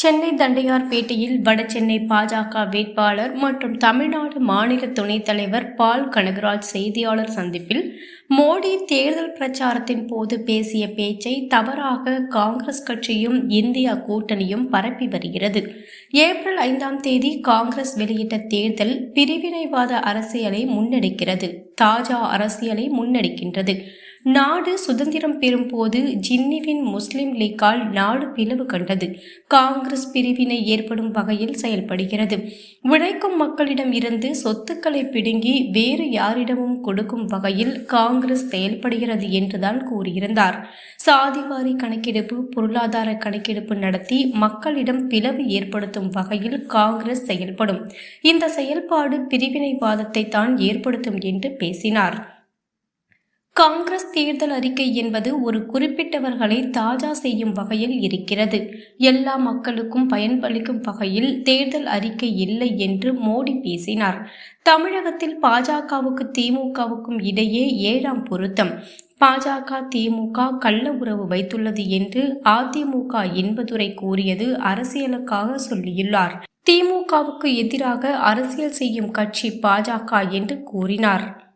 சென்னை தண்டையார்பேட்டையில் வடசென்னை பாஜக வேட்பாளர் மற்றும் தமிழ்நாடு மாநில துணைத் தலைவர் பால் கனகராஜ் செய்தியாளர் சந்திப்பில் மோடி தேர்தல் பிரச்சாரத்தின் போது பேசிய பேச்சை தவறாக காங்கிரஸ் கட்சியும் இந்தியா கூட்டணியும் பரப்பி வருகிறது. ஏப்ரல் ஐந்தாம் தேதி காங்கிரஸ் வெளியிட்ட தேர்தல் பிரிவினைவாத அரசியலை முன்னெடுக்கிறது. தாஜா அரசியலை முன்னெடுக்கின்றது. நாடு சுதந்திரம் பெறும்போது ஜின்னிவின் முஸ்லிம் லீக்கால் நாடு பிளவு கண்டது. காங்கிரஸ் பிரிவினை ஏற்படும் வகையில் செயல்படுகிறது. உழைக்கும் மக்களிடம் இருந்து சொத்துக்களை பிடுங்கி வேறு யாரிடமும் கொடுக்கும் வகையில் காங்கிரஸ் செயல்படுகிறது என்றுதான் கூறியிருந்தார். சாதிவாரி கணக்கெடுப்பு பொருளாதார கணக்கெடுப்பு நடத்தி மக்களிடம் பிளவு ஏற்படுத்தும் வகையில் காங்கிரஸ் செயல்படும். இந்த செயல்பாடு பிரிவினைவாதத்தை தான் ஏற்படுத்தும் என்று பேசினார். காங்கிரஸ் தேர்தல் அறிக்கை என்பது ஒரு குறிப்பிட்டவர்களை தாஜா செய்யும் வகையில் இருக்கிறது. எல்லா மக்களுக்கும் பயன்பளிக்கும் வகையில் தேர்தல் அறிக்கை இல்லை என்று மோடி பேசினார். தமிழகத்தில் பாஜகவுக்கு திமுகவுக்கும் இடையே ஏழாம் பொருத்தம். பாஜக திமுக கள்ள உறவு வைத்துள்ளது என்று அதிமுக என்பதுரை கூறியது அரசியலுக்காக சொல்லியுள்ளார். திமுகவுக்கு எதிராக அரசியல் செய்யும் கட்சி பாஜக என்று கூறினார்.